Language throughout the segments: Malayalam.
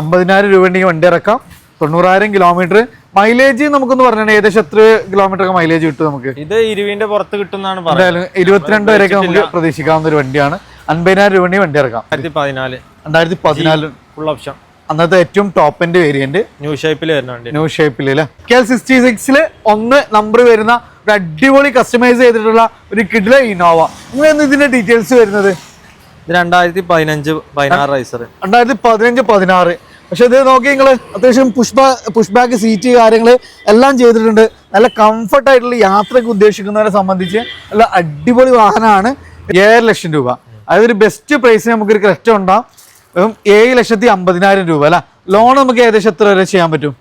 അമ്പതിനായിരം രൂപ ഉണ്ടെങ്കിൽ വണ്ടി ഇറക്കാം. തൊണ്ണൂറായിരം കിലോമീറ്റർ മൈലേജ് നമുക്കൊന്ന് പറഞ്ഞാൽ ഏകദേശം എത്ര കിലോമീറ്റർ ഒക്കെ മൈലേജ് കിട്ടും നമുക്ക്? ഇത് ഇരുവിന്റെ പുറത്ത് കിട്ടുന്നതാണ് എന്തായാലും ഇരുപത്തിരണ്ട് വരെയൊക്കെ നമുക്ക് പ്രതീക്ഷിക്കാവുന്ന ഒരു വണ്ടിയാണ്. അൻപതിനായിരം രൂപ ഉണ്ടെങ്കിൽ വണ്ടി ഇറക്കാം. രണ്ടായിരത്തി പതിനാല്. ഫുൾ ഓപ്ഷൻ അന്നത്തെ ഏറ്റവും ടോപ്പ് എൻഡ് വേരിയന്റ് ന്യൂ ഷേപ്പിൽ വരുന്നുണ്ട് ന്യൂ ഷേപ്പിൽ അല്ലേ? കെ സിക്സ്റ്റി സിക്സിൽ ഒന്ന് നമ്പർ വരുന്ന ഒരു അടിപൊളി കസ്റ്റമൈസ് ചെയ്തിട്ടുള്ള ഒരു കിഡ്ലെ ഇന്നോവ നിങ്ങൾ ഇതിന്റെ ഡീറ്റെയിൽസ് വരുന്നത്? ഇത് രണ്ടായിരത്തി പതിനഞ്ച് പതിനാറ് റൈസർ രണ്ടായിരത്തി പതിനഞ്ച് പതിനാറ്. പക്ഷെ ഇത് നോക്കി നിങ്ങൾ അത്യാവശ്യം പുഷ്പ പുഷ് ബാക്ക് സീറ്റ് കാര്യങ്ങൾ എല്ലാം ചെയ്തിട്ടുണ്ട്. നല്ല കംഫർട്ട് ആയിട്ടുള്ള യാത്രയ്ക്ക് ഉദ്ദേശിക്കുന്നവരെ സംബന്ധിച്ച് നല്ല അടിപൊളി വാഹനമാണ് ഏഴര ലക്ഷം രൂപ. അതായത് ഒരു ബെസ്റ്റ് പ്രൈസിന് നമുക്കൊരു ക്രെറ്റ ഉണ്ടാവും. വെറും ഏഴ് ലക്ഷത്തി അമ്പതിനായിരം രൂപ അല്ല? ലോൺ നമുക്ക് ഏകദേശം എത്ര വരെ ചെയ്യാൻ പറ്റും?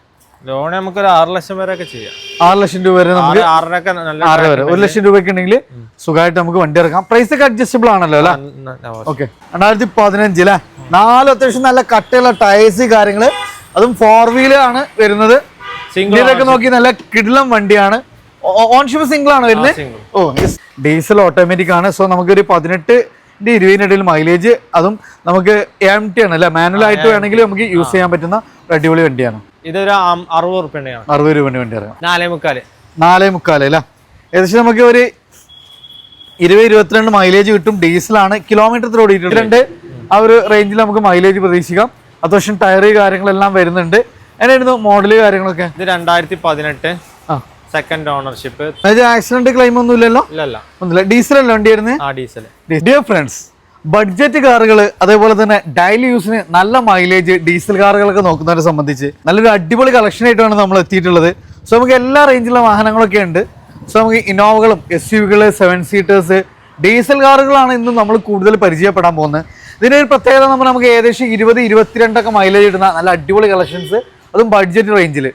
ലോൺ നമുക്ക് ഒരു ആറ് ലക്ഷം വരെ ഒക്കെ ചെയ്യാം. ആറ് ലക്ഷം രൂപ വരെ നമുക്ക് ആറര ആറരൊക്കെ നല്ല ആറ് വരെ. ഒരു ലക്ഷം രൂപയ്ക്ക് ഉണ്ടെങ്കിൽ സുഖമായിട്ട് നമുക്ക് വണ്ടി ഇറക്കാം. പ്രൈസ് ഒക്കെ അഡ്ജസ്റ്റബിൾ ആണല്ലോ അല്ലേ? ഓക്കെ. രണ്ടായിരത്തി പതിനഞ്ചിലെ നാല് അത്യാവശ്യം നല്ല കട്ടയുള്ള ടയേഴ്സ് കാര്യങ്ങൾ. അതും ഫോർ വീലർ ആണ് വരുന്നത്. ഒക്കെ നോക്കി നല്ല കിടിലം വണ്ടിയാണ്. ഓൺഷിപ്പ് സിംഗിൾ ആണ് വരുന്നത്. ഓ ഡീസൽ ഓട്ടോമാറ്റിക് ആണ്. സോ നമുക്കൊരു പതിനെട്ട് ഇരുപതിനിടയിൽ മൈലേജ് അതും നമുക്ക് എം ടി ആണ് അല്ലെ? മാനുവൽ ആയിട്ട് വേണമെങ്കിൽ നമുക്ക് യൂസ് ചെയ്യാൻ പറ്റുന്ന അടിപൊളി വണ്ടിയാണ്. ഇതൊരു അറുപത് റുപ്യാണ് അറുപത് രൂപ വണ്ടി നാലേ മുക്കാൽ. നാലേ മുക്കാൽ അല്ല? ഏകദേശം നമുക്ക് ഒരു ഇരുപത് ഇരുപത്തിരണ്ട് മൈലേജ് കിട്ടും. ഡീസലാണ്. കിലോമീറ്റർ എത്ര ഓടിയിട്ടുണ്ട്. രണ്ട് ആ ഒരു റേഞ്ചിൽ നമുക്ക് മൈലേജ് പ്രതീക്ഷിക്കാം. അത്യാവശ്യം ടയറ് കാര്യങ്ങളെല്ലാം വരുന്നുണ്ട്. എങ്ങനെയായിരുന്നു മോഡൽ കാര്യങ്ങളൊക്കെ? ഇത് രണ്ടായിരത്തി പതിനെട്ട് സെക്കൻഡ് ഓണർഷിപ്പ് ആക്സിഡന്റ് ക്ലെയിം ഒന്നും ഇല്ലല്ലോ ഇല്ലല്ല. ഒന്നുമില്ല. ഡീസൽ അല്ല വണ്ടിയായിരുന്നു ആ ഡീസൽ ഡിയർ ഫ്രണ്ട്സ് ബഡ്ജറ്റ് കാറുകൾ അതേപോലെ തന്നെ ഡെയിലി യൂസിന് നല്ല മൈലേജ് ഡീസൽ കാറുകളൊക്കെ നോക്കുന്നവരെ സംബന്ധിച്ച് നല്ലൊരു അടിപൊളി കളക്ഷൻ ആയിട്ടാണ് നമ്മൾ എത്തിയിട്ടുള്ളത്. സോ നമുക്ക് എല്ലാ റേഞ്ചിലുള്ള വാഹനങ്ങളൊക്കെ ഉണ്ട്. സോ നമുക്ക് ഇന്നോവകളും എസ് യു വികൾ സെവൻ സീറ്റേഴ്സ് ഡീസൽ കാറുകളാണ് ഇന്ന് നമ്മൾ കൂടുതൽ പരിചയപ്പെടാൻ പോകുന്നത്. ഇതിന്റെ ഒരു പ്രത്യേകത നമ്മൾ നമുക്ക് ഏകദേശം ഇരുപത് ഇരുപത്തിരണ്ടൊക്കെ മൈലേജ് ഇടുന്ന നല്ല അടിപൊളി കളക്ഷൻസ് അതും ബഡ്ജറ്റ് റേഞ്ചിൽ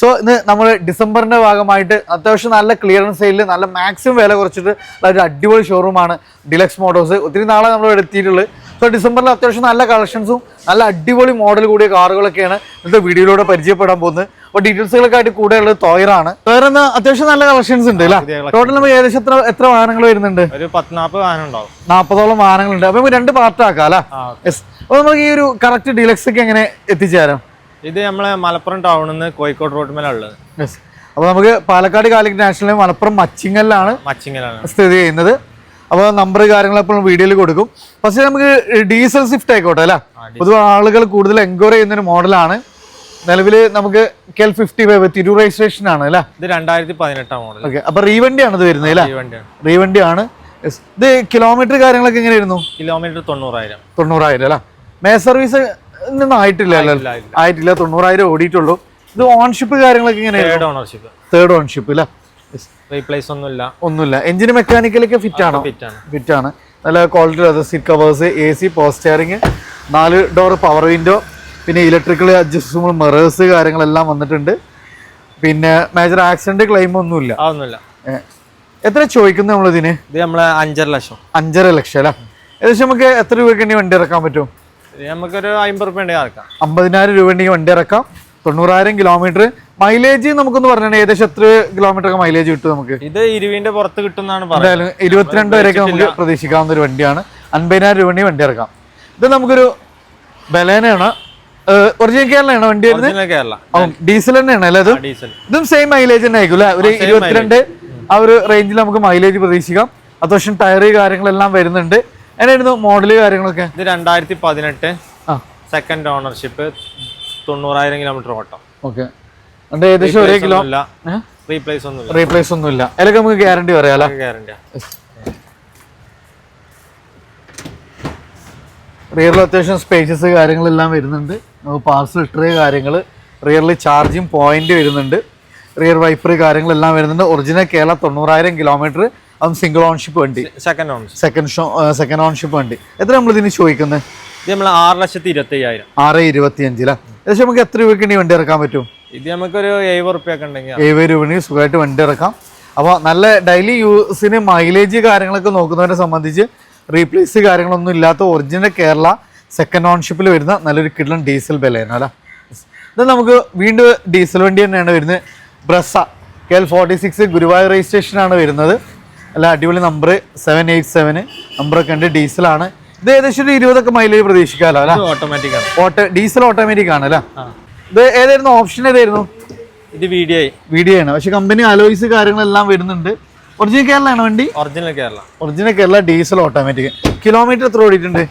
സോ ഇന്ന് നമ്മൾ ഡിസംബറിന്റെ ഭാഗമായിട്ട് അത്യാവശ്യം നല്ല ക്ലിയറൻസ് സെയിലിൽ നല്ല മാക്സിമം വില കുറച്ചിട്ട് ഒരു അടിപൊളി ഷോറൂമാണ് ഡിലക്സ് മോട്ടോഴ്സ് ഒത്തിരി നാളെ നമ്മൾ എടുത്തിട്ടുള്ളത് സോ ഡിസംബറിൽ അത്യാവശ്യം നല്ല കളക്ഷൻസും നല്ല അടിപൊളി മോഡൽ കൂടിയ കാറുകളൊക്കെയാണ് ഇന്നത്തെ വീഡിയോയിലൂടെ പരിചയപ്പെടാൻ പോകുന്നത്. അപ്പോൾ ഡീറ്റെയിൽസുകളൊക്കെ ആയിട്ട് കൂടെ ഉള്ളത് തോയറാണ് തോയർ എന്ന അത്യാവശ്യം നല്ല കളക്ഷൻസ് ഉണ്ട് അല്ലേ? ടോട്ടൽ നമുക്ക് ഏകദേശം എത്ര എത്ര വാഹനങ്ങൾ വരുന്നുണ്ട്? ഒരു വാഹനം ഉണ്ടാവും. നാൽപ്പതോളം വാഹനങ്ങളുണ്ട്. അപ്പോൾ നമുക്ക് രണ്ട് പാർട്ടാക്കാം അല്ലേ? അപ്പോൾ നമുക്ക് ഈ ഒരു കറക്റ്റ് ഡിലക്സ് ഒക്കെ എങ്ങനെ എത്തിച്ചേരാം? ഇത് നമ്മളെ മലപ്പുറം ടൗണിൽ നിന്ന് കോഴിക്കോട് റോഡ് മേലുള്ളത് അപ്പോൾ നമുക്ക് പാലക്കാട് കാലിക്കറ്റ് നാഷണൽ മലപ്പുറം മച്ചിങ്ങലിലാണ് മച്ചിങ്ങലാണ്. സ്ഥിതി ചെയ്യുന്നത്. അപ്പോൾ നമ്പർ കാര്യങ്ങൾ എപ്പോഴും വീഡിയോയിൽ കൊടുക്കും. പക്ഷേ നമുക്ക് ഡീസൽ സ്വിഫ്റ്റ് ആയിക്കോട്ടെ അല്ല? പൊതുവെ ആളുകൾ കൂടുതൽ എൻക്വയറി ചെയ്യുന്ന ഒരു മോഡലാണ് നിലവിൽ നമുക്ക് KL fifty five Tirur registration ആണ് അല്ലേ? ഇത് രണ്ടായിരത്തി പതിനെട്ടാം മോഡൽ ഓക്കെ അപ്പോൾ റീവണ്ടിയാണ് ഇത് വരുന്നത് അല്ലേ? ഈ വണ്ടിയാണ് റീവണ്ടി ആണ് ഇത് കിലോമീറ്റർ കാര്യങ്ങളൊക്കെ എങ്ങനെയായിരുന്നു? കിലോമീറ്റർ തൊണ്ണൂറായിരം. തൊണ്ണൂറായിരം അല്ലേ? മേ സർവീസ് ആയിട്ടില്ല. ആയിട്ടില്ല തൊണ്ണൂറായിരം ഓടിയിട്ടുള്ളൂ. ഇത് ഓൺഷിപ്പ് കാര്യങ്ങളൊക്കെ ഇങ്ങനെ തേർഡ് ഓണർഷിപ്പ് തേർഡ് ഓൺഷിപ്പ് അല്ലേ. റീപ്ലേസ് ഒന്നുമില്ല. ഒന്നുമില്ല. എഞ്ചിന് മെക്കാനിക്കലൊക്കെ ഫിറ്റ് ആണോ? ഫിറ്റ് ആണ്. നല്ല quality leather seat covers A C power steering നാല് ഡോർ പവർ വിൻഡോ പിന്നെ ഇലക്ട്രിക്കൽ അഡ്ജസ്റ്റബിൾ മെറേഴ്സ് കാര്യങ്ങളെല്ലാം വന്നിട്ടുണ്ട്. പിന്നെ മേജർ ആക്സിഡന്റ് ക്ലെയിം ഒന്നുമില്ല. ഒന്നുമില്ല. എത്ര ചോദിക്കുന്നത് നമ്മളിതിന് ഇത് നമ്മളെ അഞ്ചര ലക്ഷം. അഞ്ചര ലക്ഷം അല്ലേ? ഏകദേശം നമുക്ക് എത്ര രൂപയ്ക്ക് വണ്ടി ഇറക്കാൻ പറ്റും? നമുക്കൊരു അമ്പത് റുപ്യ ഉണ്ടെങ്കിൽ ഇറക്കാം അമ്പതിനായിരം രൂപ ഉണ്ടെങ്കിൽ വണ്ടി ഇറക്കാം. തൊണ്ണൂറായിരം കിലോമീറ്റർ മൈലേജ് നമുക്കൊന്ന് പറഞ്ഞാൽ ഏകദേശം എത്ര കിലോമീറ്റർ ഒക്കെ മൈലേജ് കിട്ടും നമുക്ക്? ഇത് ഇരുവിന്റെ പുറത്ത് പറയുന്നത്. എന്തായാലും ഇരുപത്തിരണ്ട് വരെയൊക്കെ നമുക്ക് പ്രതീക്ഷിക്കാവുന്ന ഒരു വണ്ടിയാണ്. അൻപതിനായിരം രൂപ ഉണ്ടെങ്കിൽ വണ്ടി ഇറക്കാം. ഇത് നമുക്കൊരു ബലേനയാണ്. ഒറിജിനൽ കേരളയാണ് വണ്ടി വരുന്നത്? കേരള. ഡീസൽ തന്നെയാണ് അല്ലേ ഇത് ഇതും സെയിം മൈലേജ് തന്നെ ആയിരിക്കും അല്ലെ? ഒരു ഇരുപത്തിരണ്ട് ആ ഒരു റേഞ്ചിൽ നമുക്ക് മൈലേജ് പ്രതീക്ഷിക്കാം. അത്യാവശ്യം ടയർ കാര്യങ്ങളെല്ലാം വരുന്നുണ്ട്. എങ്ങനെയായിരുന്നു മോഡൽ കാര്യങ്ങളൊക്കെ? ഇത് രണ്ടായിരത്തി പതിനെട്ട് സെക്കൻഡ് ഓണർഷിപ്പ് തൊണ്ണൂറായിരം കിലോമീറ്റർ ഓട്ടം. ഓക്കെ അതെ ഏകദേശം ഒരേ കിലോ റീപ്ലേസ് ഒന്നും റീപ്ലേസ് ഒന്നുമില്ല. അതിലൊക്കെ നമുക്ക് ഗ്യാരണ്ടി പറയാലോ ഗ്യാരണ്ടിയാ റിയറിൽ അത്യാവശ്യം സ്പേസസ് കാര്യങ്ങളെല്ലാം വരുന്നുണ്ട്. പാർസൽ ട്രേ കാര്യങ്ങൾ റിയറിൽ ചാർജിങ് പോയിന്റ് വരുന്നുണ്ട്. റിയർ വൈപ്പർ കാര്യങ്ങളെല്ലാം വരുന്നുണ്ട്. ഒറിജിനൽ കേരള തൊണ്ണൂറായിരം കിലോമീറ്റർ അതും സിംഗിൾ ഓൺഷിപ്പ് വണ്ടി. Second own second show second ownership വണ്ടി. എത്ര നമ്മൾ ഇതിന് ചോദിക്കുന്നത് ഇത് നമ്മൾ ആറ് ലക്ഷത്തി ഇരുപത്തി അയ്യായിരം ആറ് ഇരുപത്തി അഞ്ചിലാ ഏകദേശം നമുക്ക് എത്ര രൂപയ്ക്ക് ഇനി വണ്ടി ഇറക്കാൻ പറ്റും? ഇത് നമുക്കൊരു എഴുപത് റുപ്യ ഒക്കെ ഉണ്ടെങ്കിൽ എഴുപത് രൂപ സുഖമായിട്ട് വണ്ടി ഇറക്കാം. അപ്പോൾ നല്ല ഡെയിലി യൂസിന് മൈലേജ് കാര്യങ്ങളൊക്കെ നോക്കുന്നവരെ സംബന്ധിച്ച് റീപ്ലേസ് കാര്യങ്ങളൊന്നും ഇല്ലാത്ത ഒറിജിനൽ കേരള സെക്കൻഡ് ഓൺഷിപ്പിൽ വരുന്ന നല്ലൊരു കിഡ്ലൻ ഡീസൽ ബലയാണ് അല്ല? ഇത് നമുക്ക് വീണ്ടും ഡീസൽ വണ്ടി തന്നെയാണ് വരുന്നത്. Brezza K L forty six Guruvayur രജിസ്ട്രേഷനാണ് വരുന്നത്. അല്ല അടിപൊളി നമ്പർ സെവൻ എയ്റ്റ് സെവന് നമ്പറൊക്കെ ഉണ്ട് ഡീസലാണ് ഇത് ഏകദേശം ഒരു ഇരുപതൊക്കെ മൈലേജ് പ്രതീക്ഷിക്കാമല്ലോ അല്ലേ? ഓട്ടോമാറ്റിക് ആണ്. ഓട്ടോ ഡീസൽ ഓട്ടോമാറ്റിക് ആണ് അല്ല? ഇത് ഏതായിരുന്നു? ഓപ്ഷൻ ഏതായിരുന്നു? ഇത് വീഡിയോ വീഡിയോ ആണ്. പക്ഷെ കമ്പനി അലോയ്സ് കാര്യങ്ങളെല്ലാം വരുന്നുണ്ട്. ഒറിജിനൽ കേരള ആണ് വണ്ടി? Original Kerala original Kerala diesel automatic kilometre എത്ര ഓടിയിട്ടുണ്ട്?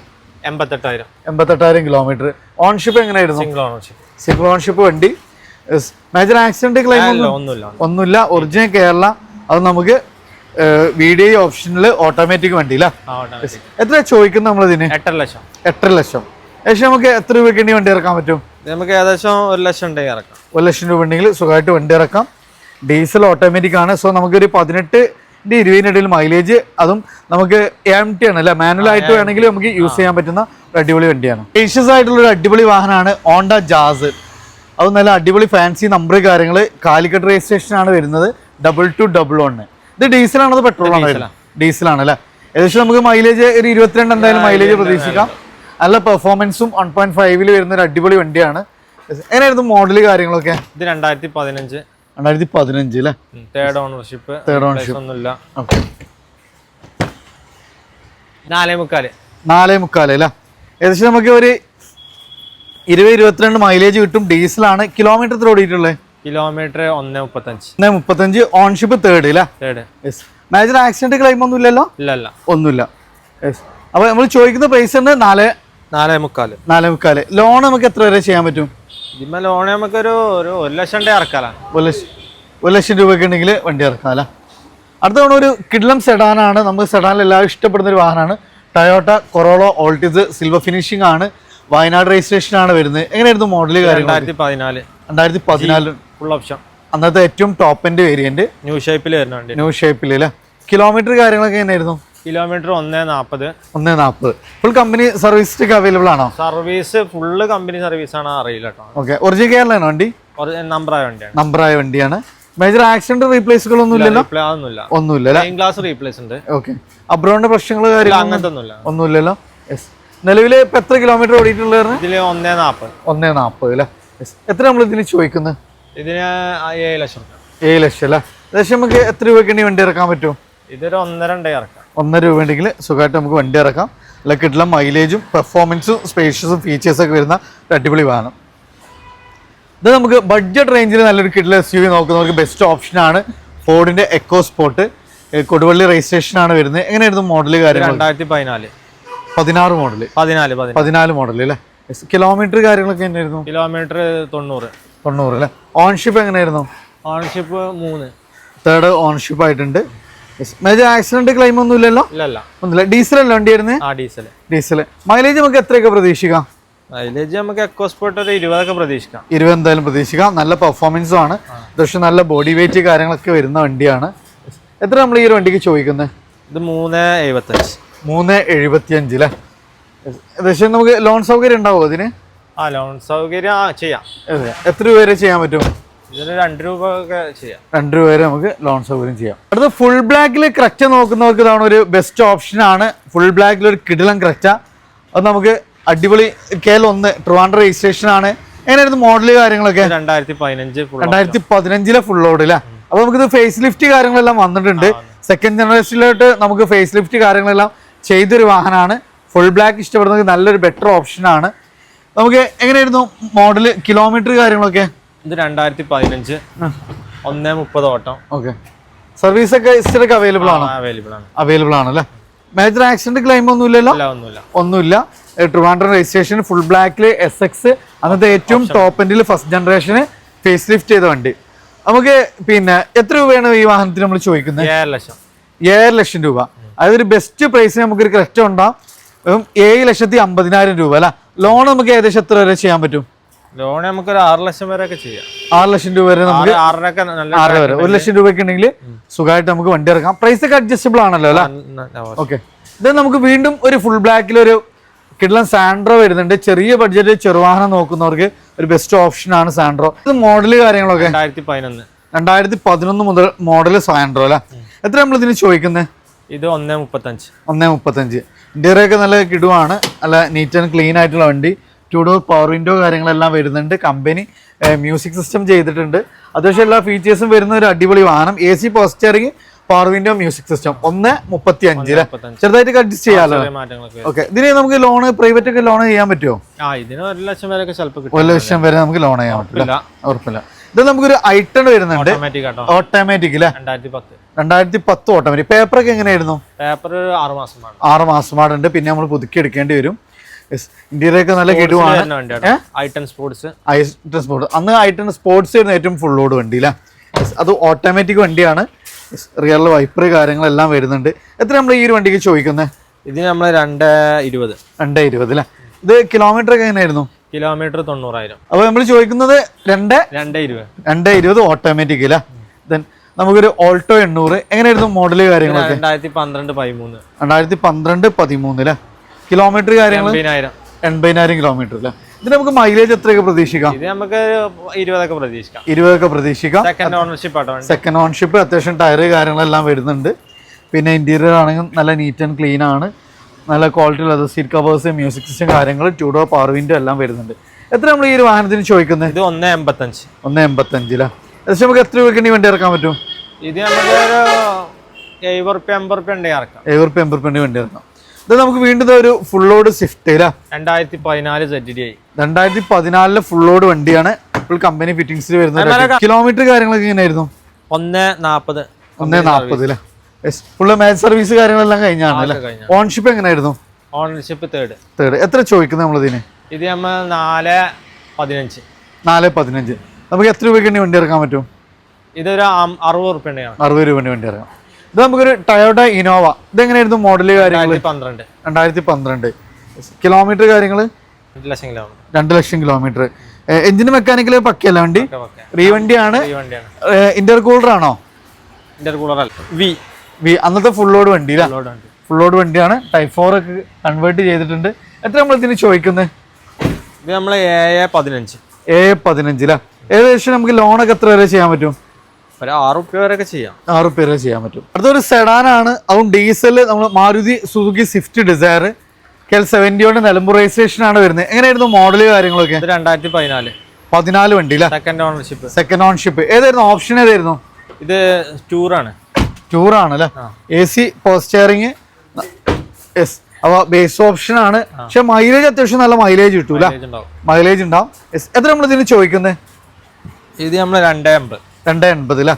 എൺപത്തെട്ടായിരം. എൺപത്തെട്ടായിരം കിലോമീറ്റർ ഓൺഷിപ്പ് എങ്ങനെയായിരുന്നു? സിംഗിൾ ഓൺഷിപ്പ് സിംഗിൾ ഓൺഷിപ്പ് വണ്ടി. മേജർ ആക്സിഡന്റ് ക്ലെയിം ഒന്നുമില്ല. ഒന്നുമില്ല. ഒറിജിനൽ കേരള അത് നമുക്ക് വീഡിയോ ഓപ്ഷനിൽ ഓട്ടോമാറ്റിക് വണ്ടി എത്ര ചോദിക്കുന്നത് നമ്മളിതിന്? എട്ടര ലക്ഷം. എട്ടര ലക്ഷം. ഏകദേശം നമുക്ക് എത്ര രൂപയ്ക്ക് വേണ്ടി വണ്ടി ഇറക്കാൻ പറ്റും? നമുക്ക് ഏകദേശം ഒരു ലക്ഷം ഉണ്ടെങ്കിൽ ഇറക്കാം. ഒരു ലക്ഷം രൂപ ഉണ്ടെങ്കിൽ സുഖമായിട്ട് വണ്ടി ഇറക്കാം. ഡീസൽ ഓട്ടോമാറ്റിക് ആണ്. സോ നമുക്കൊരു പതിനെട്ട് ഇരുപതിനിടയിൽ മൈലേജ് അതും നമുക്ക് എം ടി ആണ് അല്ലെ മാനുവൽ ആയിട്ട് വേണമെങ്കിൽ നമുക്ക് യൂസ് ചെയ്യാൻ പറ്റുന്ന ഒരു അടിപൊളി വണ്ടിയാണ്. സ്പേഷ്യസ് ആയിട്ടുള്ള ഒരു അടിപൊളി വാഹനമാണ് ഓണ്ട ജാസ് അത് നല്ല അടിപൊളി ഫാൻസി നമ്പർ കാര്യങ്ങൾ കാലിക്കറ്റ് രജിസ്ട്രേഷൻ ആണ് വരുന്നത്. ഡബിൾ ടു ഡബിൾ വൺ ഇത് ഡീസലാണോ അത് പെട്രോൾ ആണോ ഡീസലാണ്. അല്ലേ? ഏകദേശം നമുക്ക് മൈലേജ് ഒരു ഇരുപത്തിരണ്ട് എന്തായാലും മൈലേജ് പ്രതീക്ഷിക്കാം. നല്ല പെർഫോമൻസും വൺ പോയിന്റ് ഫൈവിൽ വരുന്ന ഒരു അടിപൊളി വണ്ടിയാണ്. എങ്ങനെയായിരുന്നു മോഡൽ കാര്യങ്ങളൊക്കെ? ഇത് രണ്ടായിരത്തി പതിനഞ്ച് രണ്ടായിരത്തി പതിനഞ്ച് അല്ലേ തേർഡ് ഓണർഷിപ്പ് തേർഡ് ഓണർഷിപ്പ് ഒന്നുമില്ല. ഓക്കെ നാലേ മുക്കാൽ. നാലേ മുക്കാൽ അല്ലേ ഏകദേശം നമുക്ക് ഒരു ഇരുപത് ഇരുപത്തിരണ്ട് മൈലേജ് കിട്ടും. ഡീസലാണ്. കിലോമീറ്റർ ഓടിയിട്ടുള്ളത് കിലോമീറ്റർ ഒന്ന് മുപ്പത്തഞ്ച്. ഒന്നേ മുപ്പത്തഞ്ച് ഓൺഷിപ്പ് തേർഡ് അല്ലേ third yes major accident claim ഒന്നും ഇല്ലല്ലോ ഇല്ല ഇല്ല. ഒന്നുമില്ല. യെസ് അപ്പോൾ നമ്മൾ ചോദിക്കുന്ന പൈസ ഉണ്ട് നാല്? നാലേ മുക്കാൽ. നാലേ മുക്കാൽ. ലോൺ നമുക്ക് എത്ര വരെ ചെയ്യാൻ പറ്റും? ഇതിമ്മ ലോൺ നമുക്കൊരു ഒരു ഒരു ലക്ഷം രൂപ ഇറക്കാലാണ് ഒരു ലക്ഷം ഒരു ലക്ഷം രൂപയ്ക്ക് ഉണ്ടെങ്കിൽ വണ്ടി ഇറക്കാം അല്ലേ? അടുത്ത തവണ ഒരു കിഡ്ലം സെഡാനാണ്. നമുക്ക് സെഡാനിൽ എല്ലാവരും ഇഷ്ടപ്പെടുന്ന ഒരു വാഹനമാണ്. Toyota Corolla Altis silver finishing ആണ്. വയനാട് രജിസ്ട്രേഷൻ ആണ് വരുന്നത്. എങ്ങനെയായിരുന്നു മോഡൽ കാര്യങ്ങൾ രണ്ടായിരത്തി പതിനാല്. രണ്ടായിരത്തി പതിനാല്. ഫുൾ ഓപ്ഷൻ അന്നത്തെ ഏറ്റവും ടോപ്പ് എൻഡ് വേരിയന്റ് ന്യൂ ഷേപ്പിൽ വരുന്ന വണ്ടി. ന്യൂ ഷേപ്പിൽ അല്ലേ കിലോമീറ്റർ കാര്യങ്ങളൊക്കെ എങ്ങനെയായിരുന്നു? കിലോമീറ്റർ ഒന്നേ നാൽപ്പത് ഒന്നേ നാൽപ്പത് ഫുൾ കമ്പനി സർവീസ് അവൈലബിൾ ആണോ? സർവീസ് ഫുള്ള് കമ്പനി സർവീസ് ആണ് അറിയില്ല കേട്ടോ. ഓക്കെ ഒറിജിനൽ കേരളാണ് വണ്ടി? നമ്പറായ വണ്ടിയാണ്. നമ്പറായ വണ്ടിയാണ്. മേജർ ആക്സിഡന്റ് റീപ്ലേസുകളൊന്നും ഇല്ലല്ലോ? ഒന്നുമില്ല. ക്ലാസ് റീപ്ലേസ് ഉണ്ട്. ഓക്കെ അബ്രോണിന്റെ പ്രശ്നങ്ങൾ ഇല്ല അങ്ങനത്തെ ഒന്നുമില്ലല്ലോ? യെസ് നിലവിൽ ഇപ്പൊ എത്ര കിലോമീറ്റർ ഓടിയിട്ടുള്ളത്? ഒന്നേ നാൽപ്പത് ഒന്നേ നാൽപ്പത് അല്ലേ എത്ര നമ്മൾ ഇതിന് ചോദിക്കുന്നത് ഇതിന് ഏഴ് ലക്ഷം ഏഴ് ലക്ഷം അല്ലേ? ഏകദേശം നമുക്ക് എത്ര രൂപയ്ക്ക് വണ്ടി ഇറക്കാൻ പറ്റും? ഇതൊരു ഒന്നര ഇറക്കാം. ഒന്നര രൂപ ഉണ്ടെങ്കിൽ സുഖമായിട്ട് നമുക്ക് വണ്ടി ഇറക്കാം. അല്ല കിട്ടുന്ന മൈലേജും പെർഫോമൻസും സ്പേഷ്യസും ഫീച്ചേഴ്സൊക്കെ വരുന്ന ഒരു അടിപൊളി വാഹനം. ഇത് നമുക്ക് ബഡ്ജറ്റ് റേഞ്ചിൽ നല്ലൊരു കിഡിലെ എസ് യു വി നോക്കുന്നവർക്ക് ബെസ്റ്റ് ഓപ്ഷനാണ് ഫോർഡിന്റെ എക്കോ സ്പോട്ട് കൊടുവള്ളി രജിസ്ട്രേഷൻ ആണ് വരുന്നത്. എങ്ങനെയായിരുന്നു മോഡൽ കാര്യങ്ങൾ രണ്ടായിരത്തി പതിനാല് പതിനാറ് മോഡൽ പതിനാല് പതിനാല്. മോഡൽ അല്ലേ? കിലോമീറ്റർ കാര്യങ്ങളൊക്കെ എന്നായിരുന്നു കിലോമീറ്റർ തൊണ്ണൂറ്. തൊണ്ണൂറ് അല്ലേ? ഓൺഷിപ്പ് എങ്ങനെയായിരുന്നു? ഓൺഷിപ്പ് മൂന്ന്. തേർഡ് ഓൺഷിപ്പ് ആയിട്ടുണ്ട്. മേജർ ആക്സിഡന്റ് ക്ലെയിം ഒന്നും ഇല്ലല്ലോ? ഇല്ല ഇല്ല ഒന്നുമില്ല. ഡീസൽ അല്ല വണ്ടിയായിരുന്നു? ആ ഡീസൽ ഡീസൽ മൈലേജ് നമുക്ക് എത്രയൊക്കെ പ്രതീക്ഷിക്കാം? മൈലേജ് നമുക്ക് എക്കോസ്പോർട്ട് ഒരു ഇരുപതൊക്കെ പ്രതീക്ഷിക്കാം. ഇരുപത് എന്തായാലും പ്രതീക്ഷിക്കാം. നല്ല പെർഫോമൻസും ആണ്. പക്ഷെ നല്ല ബോഡി വെയിറ്റ് കാര്യങ്ങളൊക്കെ വരുന്ന വണ്ടിയാണ്. എത്ര നമ്മൾ ഈ ഒരു വണ്ടിക്ക് ചോദിക്കുന്നത് ഇത് മൂന്ന് എഴുപത്തഞ്ച്. മൂന്ന് എഴുപത്തി അല്ലേ ഏകദേശം നമുക്ക് ലോൺ സൗകര്യം ഉണ്ടാവുമോ അതിന് ആ ലോൺ സൗകര്യം ആ ചെയ്യാം. എത്ര രൂപ വരെ ചെയ്യാൻ പറ്റും? ഇതിന് രണ്ട് രൂപ ഒക്കെ ചെയ്യാം. രണ്ട് രൂപ വരെ നമുക്ക് ലോൺ സൗകര്യം ചെയ്യാം. അടുത്ത ഫുൾ ബ്ലാക്കിൽ ക്രച്ച നോക്കുന്നവർക്ക് ഇതാണ് ഒരു ബെസ്റ്റ് ഓപ്ഷൻ ആണ്. ഫുൾ ബ്ലാക്കിൽ ഒരു കിടിലം ക്രച്ച അത് നമുക്ക് അടിപൊളി കേൽ ഒന്ന് ട്രിവാൻഡ്ര രജിസ്ട്രേഷൻ ആണ്. എങ്ങനെയായിരുന്നു മോഡൽ കാര്യങ്ങളൊക്കെ? രണ്ടായിരത്തി പതിനഞ്ച് രണ്ടായിരത്തി പതിനഞ്ചിലെ ഫുൾ ലോഡ് അല്ലേ അപ്പൊ നമുക്കിത് ഫേസ് ലിഫ്റ്റ് കാര്യങ്ങളെല്ലാം വന്നിട്ടുണ്ട്. സെക്കൻഡ് ജനറേഷനിലോട്ട് നമുക്ക് ഫേസ് ലിഫ്റ്റ് കാര്യങ്ങളെല്ലാം ചെയ്തൊരു വാഹനമാണ്. ഫുൾ ബ്ലാക്ക് ഇഷ്ടപ്പെടുന്നത് നല്ലൊരു ബെറ്റർ ഓപ്ഷൻ ആണ്. നമുക്ക് എങ്ങനെയായിരുന്നു മോഡൽ കിലോമീറ്റർ കാര്യങ്ങളൊക്കെ? ഇത് രണ്ടായിരത്തി പതിനഞ്ച് ഒന്ന് മുപ്പത് ഓട്ടം. ഓക്കെ. സർവീസ് ഒക്കെ ഇസ്റ്റൊക്കെ അവൈലബിൾ ആണ്? അവൈലബിൾ ആണ്. അവൈലബിൾ ആണ് അല്ലേ? മേജർ ആക്സിഡന്റ് ക്ലെയിം ഒന്നും ഇല്ലല്ലോ? ഒന്നുമില്ല. ഒന്നുമില്ല. ട്രിവാൻഡ്രം രജിസ്ട്രേഷൻ ഫുൾ ബ്ലാക്കിൽ എസ് എക്സ് അന്നത്തെ ഏറ്റവും ടോപ്പ് എൻഡിൽ ഫസ്റ്റ് ജനറേഷന് ഫേസ് ലിഫ്റ്റ് ചെയ്ത വണ്ടി. നമുക്ക് പിന്നെ എത്ര രൂപയാണ് ഈ വാഹനത്തിന് നമ്മൾ ചോദിക്കുന്നത്? ഏഴ് ലക്ഷം. ഏഴ് ലക്ഷം രൂപ. അതായത് ഒരു ബെസ്റ്റ് പ്രൈസിന് നമുക്കൊരു ക്രെറ്റം ഉണ്ടാകും ഏഴ് ലക്ഷത്തി അമ്പതിനായിരം രൂപ അല്ല? ലോൺ നമുക്ക് ഏകദേശം എത്ര വരെ ചെയ്യാൻ പറ്റും? ലോൺ നമുക്ക് ഒരു ആറ് ലക്ഷം വരെ ഒക്കെ ചെയ്യാം. ആറ് ലക്ഷം രൂപ വരെ നമുക്ക് ആറ് ആറരൊക്കെ നല്ല ആറ് വരെ. ഒരു ലക്ഷം രൂപയ്ക്ക് ഉണ്ടെങ്കിൽ സുഖമായിട്ട് നമുക്ക് വണ്ടി ഇറക്കാം. പ്രൈസ് ഒക്കെ അഡ്ജസ്റ്റബിൾ ആണല്ലോ അല്ലേ? ഓക്കെ ഇത് നമുക്ക് വീണ്ടും ഒരു ഫുൾ ബ്ലാക്കിൽ ഒരു കിഡ്ലൻ സാൻഡ്രോ വരുന്നുണ്ട്. ചെറിയ ബഡ്ജറ്റിൽ ചെറുവാഹനം നോക്കുന്നവർക്ക് ഒരു ബെസ്റ്റ് ഓപ്ഷൻ ആണ് സാൻഡ്രോ. ഇത് മോഡൽ കാര്യങ്ങളൊക്കെ? രണ്ടായിരത്തി പതിനൊന്ന് രണ്ടായിരത്തി പതിനൊന്ന് മുതൽ മോഡൽ സാൻഡ്രോ അല്ലേ? എത്ര നമ്മൾ ഇതിന് ചോദിക്കുന്നത് ഇത് ഒന്നേ മുപ്പത്തഞ്ച്. ഒന്നേ മുപ്പത്തഞ്ച്. ഇന്റീരിയൊക്കെ നല്ല കിടുവാണ്. നല്ല നീറ്റ് ആൻഡ് ക്ലീൻ ആയിട്ടുള്ള വണ്ടി. ടു ഡോർ പവർ വിൻഡോ കാര്യങ്ങളെല്ലാം വരുന്നുണ്ട്. കമ്പനി മ്യൂസിക് സിസ്റ്റം ചെയ്തിട്ടുണ്ട്. അത്യാവശ്യം എല്ലാ ഫീച്ചേഴ്സും വരുന്ന ഒരു അടിപൊളി വാഹനം. A C power steering power window music system ഒന്ന് മുപ്പത്തി അഞ്ചിൽ. ചെറുതായിട്ട് അഡ്ജസ്റ്റ് ചെയ്യാലോ? ഓക്കെ ഇതിന് നമുക്ക് ലോണ് പ്രൈവറ്റ് ഒക്കെ ലോൺ ചെയ്യാൻ പറ്റുമോ? ഒരു ലക്ഷം വരെ നമുക്ക് ലോൺ ചെയ്യാൻ പറ്റില്ല. ഉറപ്പില്ല. ഇത് നമുക്കൊരു ഐട്ടൺ വരുന്നുണ്ട്. ഓട്ടോമാറ്റിക് അല്ലേ? രണ്ടായിരത്തി പത്ത്. രണ്ടായിരത്തി പത്ത് ഓട്ടോമാറ്റിക് പേപ്പറൊക്കെ എങ്ങനെയായിരുന്നു? പേപ്പർ ആറ് മാസം ആറ് മാസമാടുണ്ട് പിന്നെ നമ്മൾ പുതുക്കി എടുക്കേണ്ടി വരും. ഇന്ത്യയിലൊക്കെ നല്ല കിടുവാണ്. സ്പോർട്സ് സ്പോർട്സ് അന്ന് ഐറ്റൺ സ്പോർട്സ് ആയിരുന്നു ഏറ്റവും ഫുൾ ലോഡ് വണ്ടി അല്ലേ അത് ഓട്ടോമാറ്റിക് വണ്ടിയാണ്. റിയൽ വൈപ്പർ കാര്യങ്ങളെല്ലാം വരുന്നുണ്ട്. എത്ര നമ്മൾ ഈ ഒരു വണ്ടിക്ക് ചോദിക്കുന്നത് ഇതിന് നമ്മൾ രണ്ട് ഇരുപത്. രണ്ട് ഇരുപത് അല്ലേ ഇത് കിലോമീറ്റർ ഒക്കെ എങ്ങനെയായിരുന്നു? കിലോമീറ്റർ തൊണ്ണൂറായിരം. അപ്പോൾ നമ്മൾ ചോദിക്കുന്നത് രണ്ട് രണ്ട് ഇരുപത്. രണ്ട് ഇരുപത് ഓട്ടോമാറ്റിക് അല്ലേ ദെൻ നമുക്കൊരു ഓൾട്ടോ എണ്ണൂറ്. എങ്ങനെയായിരുന്നു മോഡൽ കാര്യങ്ങളൊക്കെ? രണ്ടായിരത്തി പന്ത്രണ്ട് പതിമൂന്ന്. രണ്ടായിരത്തി പന്ത്രണ്ട് പതിമൂന്ന് അല്ലേ കിലോമീറ്റർ കാര്യങ്ങൾ എൺപതിനായിരം. കിലോമീറ്റർ അല്ലേ ഇത് നമുക്ക് മൈലേജ് എത്രയൊക്കെ പ്രതീക്ഷിക്കാം? ഇത് നമുക്ക് ഇരുപതൊക്കെ പ്രതീക്ഷിക്കാം. ഇരുപതൊക്കെ പ്രതീക്ഷിക്കാം. Second ownership auto second ownership അത്യാവശ്യം ടയർ കാര്യങ്ങളെല്ലാം വരുന്നുണ്ട്. പിന്നെ ഇന്റീരിയർ ആണെങ്കിൽ നല്ല നീറ്റ് ആൻഡ് ക്ലീൻ ആണ്. നല്ല quality leather seat covers music system കാര്യങ്ങൾ ഡോർ പവർ വിൻഡോ എല്ലാം വരുന്നുണ്ട്. എത്ര നമ്മൾ ഈ ഒരു വാഹനത്തിന് ചോദിക്കുന്നത് ഇത് ഒന്ന് എൺപത്തഞ്ച്. ഒന്ന് എൺപത്തഞ്ചിലാ ഏകദേശം നമുക്ക് എത്ര രൂപയ്ക്ക് വണ്ടി ഇറക്കാൻ പറ്റും? ഇത് നമുക്ക് ഒരു എഴുപത് റുപ്യ എൺപത് റുപ്യ ഉണ്ടെങ്കിൽ ഇറക്കാം. ഏഴ് റുപ്യ എൺപത് റുപ്യ വണ്ടി ഇറക്കാം. ഇത് നമുക്ക് വീണ്ടും ഒരു ഫുൾ ലോഡ് സ്വിഫ്റ്റ് രണ്ടായിരത്തി പതിനാല് സെഡ് ഡി ആയി രണ്ടായിരത്തി പതിനാലിലെ ഫുൾ ലോഡ് വണ്ടിയാണ് ഇപ്പോൾ കമ്പനി ഫിറ്റിംഗ്സിൽ വരുന്നത് കിലോമീറ്റർ കാര്യങ്ങളൊക്കെ എങ്ങനെയായിരുന്നു? ഒന്ന് നാൽപ്പത് ഒന്നേ നാൽപ്പതിലെ ഫുള്ള് മാച്ച് സർവീസ് കാര്യങ്ങളെല്ലാം കഴിഞ്ഞാണ് അല്ലേ? ഓൺഷിപ്പ് എങ്ങനെയായിരുന്നു? ഓണർഷിപ്പ് തേർഡ് തേർഡ് എത്ര ചോദിക്കുന്നത് നമ്മളിതിന്? ഇത് നമ്മൾ നാല് പതിനഞ്ച്. നാല് പതിനഞ്ച്. നമുക്ക് എത്ര രൂപയ്ക്ക് വേണ്ടി വണ്ടി ഇറക്കാൻ പറ്റും? ഇതൊരു അറുപത് ഉണ്ടെങ്കിൽ അറുപത് രൂപ വണ്ടി ഇറക്കാം. ഇത് നമുക്കൊരു ടയോട്ട ഇനോവ ഇതെങ്ങനെയായിരുന്നു മോഡൽ കാര്യങ്ങൾ പന്ത്രണ്ട് രണ്ടായിരത്തി പന്ത്രണ്ട് കിലോമീറ്റർ കാര്യങ്ങൾ രണ്ട് ലക്ഷം കിലോമീറ്റർ രണ്ട് ലക്ഷം കിലോമീറ്റർ എഞ്ചിന് മെക്കാനിക്കൽ പക്കയല്ല വണ്ടി? റീവണ്ടിയാണ്. ഇന്റർ കൂളർ ആണോ ഇന്റർ കൂളർ വി വി അന്നത്തെ ഫുൾ ലോഡ് വണ്ടി ഫുൾ ലോഡ് വണ്ടിയാണ്. ടൈപ്പ് ഫോർ ഒക്കെ കൺവേർട്ട് ചെയ്തിട്ടുണ്ട്. എത്ര നമ്മൾ ഇതിന് ചോദിക്കുന്നത് ഇത് നമ്മൾ ഏഴ് പതിനഞ്ച്. എ പതിനഞ്ചിലാ ഏകദേശം നമുക്ക് ലോണൊക്കെ എത്ര വരെ ചെയ്യാൻ പറ്റും? ഒരു ആറ് റുപ്യ വരെയൊക്കെ ചെയ്യാം. ആറ് പേരെ ചെയ്യാൻ പറ്റും. അടുത്തൊരു സെഡാനാണ് അതും ഡീസൽ നമ്മൾ Maruti Suzuki Swift Dzire K L സെവന്റിയോടെ Nilambur registration ആണ് വരുന്നത്. എങ്ങനെയായിരുന്നു മോഡൽ കാര്യങ്ങളൊക്കെ? രണ്ടായിരത്തി പതിനാല്. പതിനാല് വണ്ടി സെക്കൻഡ് ഓണർഷിപ്പ് സെക്കൻഡ് ഓൺഷിപ്പ് ഏതായിരുന്നു? ഓപ്ഷൻ ഏതായിരുന്നു? ഇത് ടൂറാണ് ടൂർ ആണ് അല്ലേ A C power steering yes അപ്പൊ ബേസ് ഓപ്ഷൻ ആണ്. പക്ഷെ മൈലേജ് അത്യാവശ്യം നല്ല മൈലേജ് കിട്ടൂല. മൈലേജ് ഉണ്ടാവും. എത്ര നമ്മൾ ഇതിന് ചോദിക്കുന്നത് ഇത് നമ്മൾ രണ്ട് എൺപത് രണ്ടേ എൺപത് അല്ലേ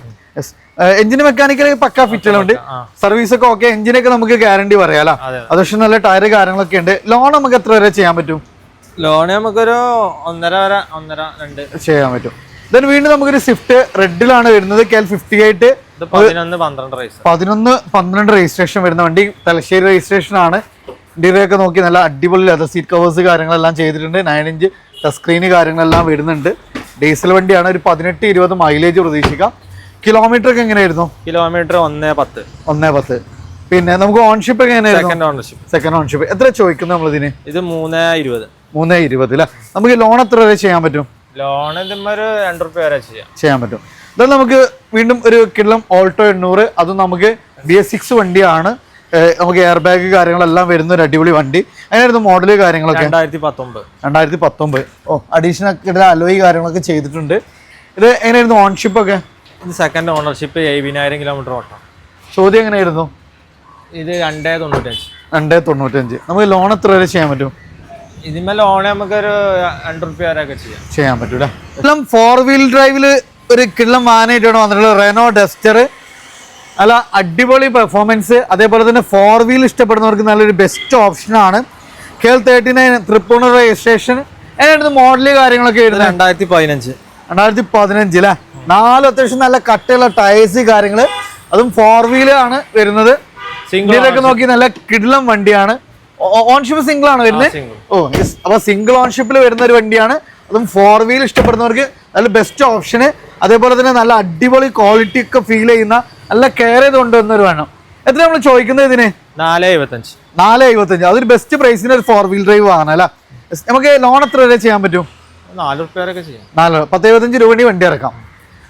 എഞ്ചിന് മെക്കാനിക്കൽ പക്ക ഫിറ്റലുണ്ട് സർവീസ് ഒക്കെ ഓക്കെ എഞ്ചിനൊക്കെ നമുക്ക് ഗ്യാരണ്ടി പറയാലോ അതെ. അത്യാവശ്യം നല്ല ടയർ കാര്യങ്ങളൊക്കെ ഉണ്ട്. ലോൺ നമുക്ക് എത്ര വരെ ചെയ്യാൻ പറ്റും? ലോൺ നമുക്കൊരു ഒന്നര വരെ ഒന്നര രണ്ട്. ചെയ്യാൻ പറ്റും. ദെൻ വീണ്ടും നമുക്കൊരു സ്വിഫ്റ്റ് റെഡിലാണ് വരുന്നത്. കെ എൽ ഫിഫ്റ്റി ആയിട്ട് ഇത് പതിനൊന്ന് പന്ത്രണ്ട് പതിനൊന്ന് പന്ത്രണ്ട് രജിസ്ട്രേഷൻ വരുന്ന വണ്ടി. തലശ്ശേരി രജിസ്ട്രേഷൻ ആണ്. ഇന്റീരിയർ ഒക്കെ നോക്കി നല്ല അടിപൊളി ലെതർ സീറ്റ് കവേഴ്സ് കാര്യങ്ങളെല്ലാം ചെയ്തിട്ടുണ്ട്. നയൻ ഇഞ്ച് ടച്ച് സ്ക്രീന് കാര്യങ്ങളെല്ലാം വരുന്നുണ്ട്. ഡീസൽ വണ്ടിയാണ് ഒരു പതിനെട്ട് ഇരുപത് മൈലേജ് പ്രതീക്ഷിക്കാം. കിലോമീറ്റർ ഒക്കെ എങ്ങനെയായിരുന്നു? കിലോമീറ്റർ ഒന്ന് പത്ത്. ഒന്നേ പത്ത്. പിന്നെ നമുക്ക് ഓൺഷിപ്പ് എങ്ങനെയായിരുന്നു? സെക്കൻഡ് ഓണർഷിപ്പ് സെക്കൻഡ് ഓൺഷിപ്പ് എത്ര ചോദിക്കുന്നത് നമ്മളിതിന്? ഇത് മൂന്ന് ഇരുപത്. മൂന്നേ ഇരുപത് അല്ലേ നമുക്ക് ലോൺ എത്ര വരെ ചെയ്യാൻ പറ്റും? ലോൺ ഒരു രണ്ട് റുപ്യ വരെ ചെയ്യാം. ചെയ്യാൻ പറ്റും. ഇതാ നമുക്ക് വീണ്ടും ഒരു കിള്ളം ഓൾട്ടോ എണ്ണൂറ്. അതും നമുക്ക് ബി എസ് സിക്സ് വണ്ടിയാണ്. നമുക്ക് എയർ ബാഗ് കാര്യങ്ങളെല്ലാം വരുന്ന ഒരു അടിപൊളി വണ്ടി. അതിനായിരുന്നു മോഡൽ കാര്യങ്ങളൊക്കെ. രണ്ടായിരത്തി പത്തൊമ്പത് രണ്ടായിരത്തി പത്തൊമ്പത് ഓ അഡീഷണൽ അലോയി കാര്യങ്ങളൊക്കെ ചെയ്തിട്ടുണ്ട്. ഇത് എങ്ങനെയായിരുന്നു ഓൺഷിപ്പ് ഒക്കെ? ഇത് സെക്കൻഡ് ഓണർഷിപ്പ് എഴുപതിനായിരം കിലോമീറ്റർ ഓട്ടം. ചോദ്യം എങ്ങനെയായിരുന്നു? ഇത് രണ്ടേ തൊണ്ണൂറ്റഞ്ച്. രണ്ടേ തൊണ്ണൂറ്റഞ്ച്. നമുക്ക് ലോൺ എത്ര വരെ ചെയ്യാൻ പറ്റും? ഇതിന്മേ ലോൺ നമുക്കൊരു രണ്ട് റുപ്യ വരെയൊക്കെ ചെയ്യാം. ചെയ്യാൻ പറ്റൂല എല്ലാം ഫോർ വീൽ ഡ്രൈവിൽ ഒരു കിള്ളം വാനായിട്ടാണ് വന്നിട്ടുള്ളത്. റെനോ ഡസ്റ്റർ അല്ല അടിപൊളി പെർഫോമൻസ് അതേപോലെ തന്നെ ഫോർ വീൽ ഇഷ്ടപ്പെടുന്നവർക്ക് നല്ലൊരു ബെസ്റ്റ് ഓപ്ഷനാണ് K L thirty nine Tripunithura registration അതിനടുത്ത് മോഡൽ കാര്യങ്ങളൊക്കെ വരുന്നത് രണ്ടായിരത്തി പതിനഞ്ച് രണ്ടായിരത്തി പതിനഞ്ച് അല്ലേ നാല് അത്യാവശ്യം നല്ല കട്ടയുള്ള ടയേഴ്സ് കാര്യങ്ങൾ അതും ഫോർ വീലാണ് വരുന്നത്. ഇതിലൊക്കെ നോക്കി നല്ല കിടിലം വണ്ടിയാണ്. ഓൺഷിപ്പ് സിംഗിൾ ആണ് വരുന്നത് ഓ അപ്പൊ സിംഗിൾ ഓൺഷിപ്പിൽ വരുന്ന ഒരു വണ്ടിയാണ്. അതും ഫോർ വീൽ ഇഷ്ടപ്പെടുന്നവർക്ക് നല്ല ബെസ്റ്റ് ഓപ്ഷന് അതേപോലെ തന്നെ നല്ല അടിപൊളി ക്വാളിറ്റി ഒക്കെ ഫീൽ ചെയ്യുന്ന നല്ല കെയർ ചെയ്ത് കൊണ്ടുവന്നൊരു വേണം. എത്ര നമ്മൾ ചോദിക്കുന്നത് ഇതിന്? നാല് എഴുപത്തഞ്ച്. നാല് എഴുപത്തഞ്ച്. അതൊരു ബെസ്റ്റ് പ്രൈസിന് ഒരു ഫോർ വീൽ ഡ്രൈവ് വാങ്ങണം അല്ല? നമുക്ക് ലോൺ എത്ര വരെ ചെയ്യാൻ പറ്റും? നാല് ചെയ്യാം. നാല് പത്ത് എഴുപത്തഞ്ച് രൂപ വണ്ടി ഇറക്കാം.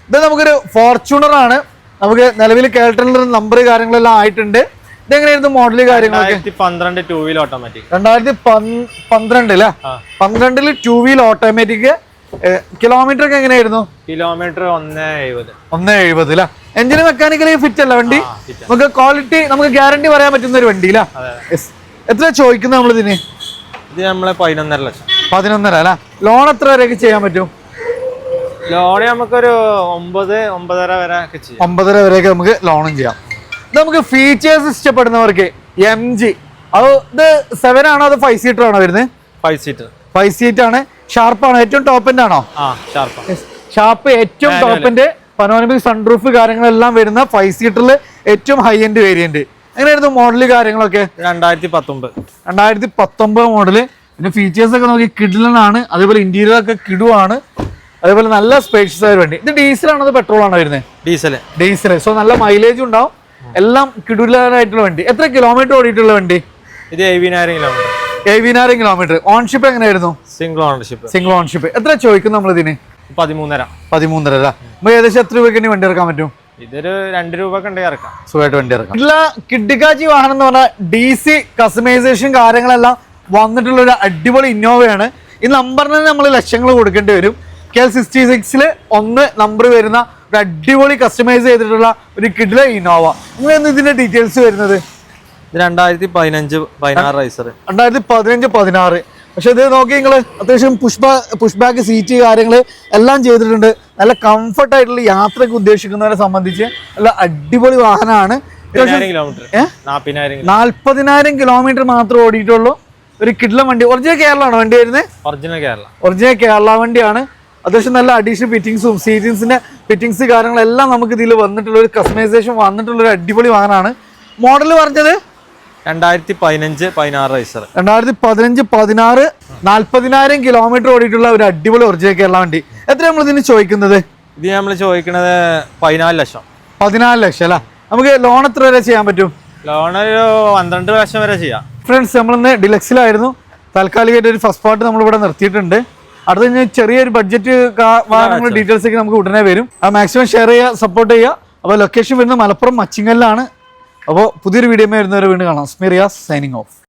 ഇത് നമുക്കൊരു ഫോർച്യൂണർ ആണ്. നമുക്ക് നിലവിൽ കേൾട്ടലിന്റെ നമ്പർ കാര്യങ്ങളെല്ലാം ആയിട്ടുണ്ട്. ഇതെങ്ങനെയായിരുന്നു മോഡൽ കാര്യങ്ങളൊക്കെ? കാര്യങ്ങൾ പന്ത്രണ്ട് ടൂ വീൽ ഓട്ടോമാറ്റിക് രണ്ടായിരത്തി പന്ത്രണ്ട് അല്ലേ. പന്ത്രണ്ടിൽ ടൂ വീൽ ഓട്ടോമാറ്റിക് കിലോമീറ്റർ ഒക്കെ എങ്ങനെയായിരുന്നു? കിലോമീറ്റർ ഒന്ന് എഴുപത്. ഒന്ന് എഴുപത് അല്ല എഞ്ചിന് മെക്കാനിക്കലി ഫിറ്റ് അല്ല വണ്ടി. നമുക്ക് ക്വാളിറ്റി നമുക്ക് ഗ്യാരണ്ടി പറയാൻ പറ്റുന്ന ഒരു വണ്ടി എത്ര ചോദിക്കുന്നത് നമ്മൾ ഇതിന് ഇത് നമ്മളെ പതിനൊന്നര ലക്ഷം. പതിനൊന്നര അല്ല ലോൺ എത്ര വരെയൊക്കെ ചെയ്യാൻ പറ്റും? ലോണ് നമുക്കൊരു ഒമ്പത് ഒമ്പതര വരെ ഒമ്പതര വരെയൊക്കെ നമുക്ക് ലോണും ചെയ്യാം. ഇത് നമുക്ക് ഫീച്ചേഴ്സ് ഇഷ്ടപ്പെടുന്നവർക്ക് എം ജി അത് ഇത് സെവൻ ആണോ അത് ഫൈവ് സീറ്റർ ആണോ വരുന്നത്? ഫൈവ് സീറ്റർ ഫൈവ് സീറ്റ് ആണ്. ഷാർപ്പാണോ. ഏറ്റവും ടോപ്പിന്റെ ആണോ ആ ഷാർപ്പ ഏറ്റവും. ടോപ്പിന്റെ പനോരമിക് സൺറൂഫ് കാര്യങ്ങളെല്ലാം വരുന്ന ഫൈവ് സീറ്ററിൽ ഏറ്റവും ഹൈ എൻഡ് വേരിയന്റ് എങ്ങനെയായിരുന്നു മോഡൽ കാര്യങ്ങളൊക്കെ? രണ്ടായിരത്തി പത്തൊമ്പത് രണ്ടായിരത്തി പത്തൊമ്പത് മോഡൽ പിന്നെ ഫീച്ചേഴ്സ് ഒക്കെ നോക്കി കിഡിലനാണ് അതേപോലെ ഇന്റീരിയർ ഒക്കെ കിടുവാണ്. അതേപോലെ നല്ല സ്പേഷ്യസ് ആയ വേണ്ടി. ഇത് ഡീസൽ ആണോ പെട്രോൾ ആണോ വരുന്നത് ഡീസൽ ഡീസൽ സോ നല്ല മൈലേജ് ഉണ്ടാവും. എല്ലാം കിടുലായിട്ടുള്ള വണ്ടി. എത്ര കിലോമീറ്റർ ഓടിയിട്ടുള്ള വണ്ടി? ഇത് എഴുപതിനായിരം കിലോമീറ്റർ എഴുപതിനായിരം കിലോമീറ്റർ ഓൺഷിപ്പ് എങ്ങനെയായിരുന്നു? സിംഗിൾ ഓണർഷിപ്പ് സിംഗിൾ ഓൺഷിപ്പ് എത്ര ചോദിക്കും നമ്മൾ ഇതിന്? പതിമൂന്നര. പതിമൂന്നര അല്ല? ഏകദേശം എത്ര രൂപയ്ക്ക് വണ്ടി ഇറക്കാൻ പറ്റും? ഇതൊരു രണ്ട് രൂപ കണ്ടി ഇറക്കാം. സുഖമായിട്ട് വണ്ടി ഇറക്കാം. ഇല്ല കിഡിക്കാച്ചി വാഹനം എന്ന് പറഞ്ഞാൽ ഡി സി കസ്റ്റമൈസേഷൻ കാര്യങ്ങളെല്ലാം വന്നിട്ടുള്ള ഒരു അടിപൊളി ഇന്നോവയാണ് ഈ നമ്പറിന് നമ്മൾ ലക്ഷങ്ങൾ കൊടുക്കേണ്ടി വരും. കെ എൽ സിക്സ്റ്റി സിക്സിൽ ഒന്ന് നമ്പർ വരുന്ന ഒരു അടിപൊളി കസ്റ്റമൈസ് ചെയ്തിട്ടുള്ള ഒരു കിഡിലെ ഇന്നോവ ഇങ്ങനെയൊന്നും ഇതിന്റെ ഡീറ്റെയിൽസ് വരുന്നത്? ഇത് രണ്ടായിരത്തി പതിനഞ്ച് പതിനാറ് റൈസർ രണ്ടായിരത്തി പതിനഞ്ച് പതിനാറ്. പക്ഷെ ഇത് നോക്കി നിങ്ങൾ അത്യാവശ്യം പുഷ്പ പുഷ് ബാക്ക് സീറ്റ് കാര്യങ്ങൾ എല്ലാം ചെയ്തിട്ടുണ്ട്. നല്ല കംഫർട്ട് ആയിട്ടുള്ള യാത്രയ്ക്ക് ഉദ്ദേശിക്കുന്നവരെ സംബന്ധിച്ച് നല്ല അടിപൊളി വാഹനമാണ്. നാൽപ്പതിനായിരം കിലോമീറ്റർ മാത്രമേ ഓടിയിട്ടുള്ളൂ. ഒരു കിഡ്ലം വണ്ടി. ഒറിജിനൽ കേരളമാണോ വണ്ടി വരുന്നത് ഒറിജിനൽ കേരള ഒറിജിനൽ കേരള വണ്ടിയാണ്. അത്യാവശ്യം നല്ല അഡീഷണൽ ഫിറ്റിങ്സും സീറ്റിങ്സിന്റെ ഫിറ്റിങ്സ് കാര്യങ്ങളെല്ലാം നമുക്ക് ഇതിൽ വന്നിട്ടുള്ള ഒരു കസ്റ്റമൈസേഷൻ വന്നിട്ടുള്ള ഒരു അടിപൊളി വാഹനമാണ്. മോഡൽ പറഞ്ഞത് രണ്ടായിരത്തി പതിനഞ്ച് പതിനാറ് റൈസർ രണ്ടായിരത്തി പതിനഞ്ച് പതിനാറ് നാല്പതിനായിരം കിലോമീറ്റർ ഓടിയിട്ടുള്ള ഒരു അടിപൊളി ഒറിജിനൽ കേരള വണ്ടി. എത്ര നമ്മൾ ഇതിന് ചോദിക്കുന്നത്? ഇത് നമ്മൾ ചോദിക്കുന്നത് പതിനാല് ലക്ഷം. പതിനാല് ലക്ഷം അല്ല? നമുക്ക് ലോൺ എത്ര വരെ ചെയ്യാൻ പറ്റും? ലോൺ ഒരു പന്ത്രണ്ട് ലക്ഷം വരെ ചെയ്യാം. ഫ്രണ്ട്സ് നമ്മളിന്ന് ഡിലക്സിലായിരുന്നു. താൽക്കാലികമായിട്ട് ഒരു ഫസ്റ്റ് പാർട്ട് നമ്മൾ ഇവിടെ നിർത്തിയിട്ടുണ്ട്. അടുത്ത ചെറിയൊരു ബഡ്ജറ്റ് വാഹനങ്ങളുടെ ഡീറ്റെയിൽസ് ഒക്കെ നമുക്ക് ഉടനെ വരും. ആ മാക്സിമം ഷെയർ ചെയ്യുക സപ്പോർട്ട് ചെയ്യുക. അപ്പോൾ ലൊക്കേഷൻ വരുന്നത് മലപ്പുറം മച്ചിങ്ങലിലാണ്. അപ്പോൾ പുതിയൊരു വീഡിയോ വരുന്നവരെ വീണ്ടും കാണാം. സ്മിറിയാസ് സൈനിങ് ഓഫ്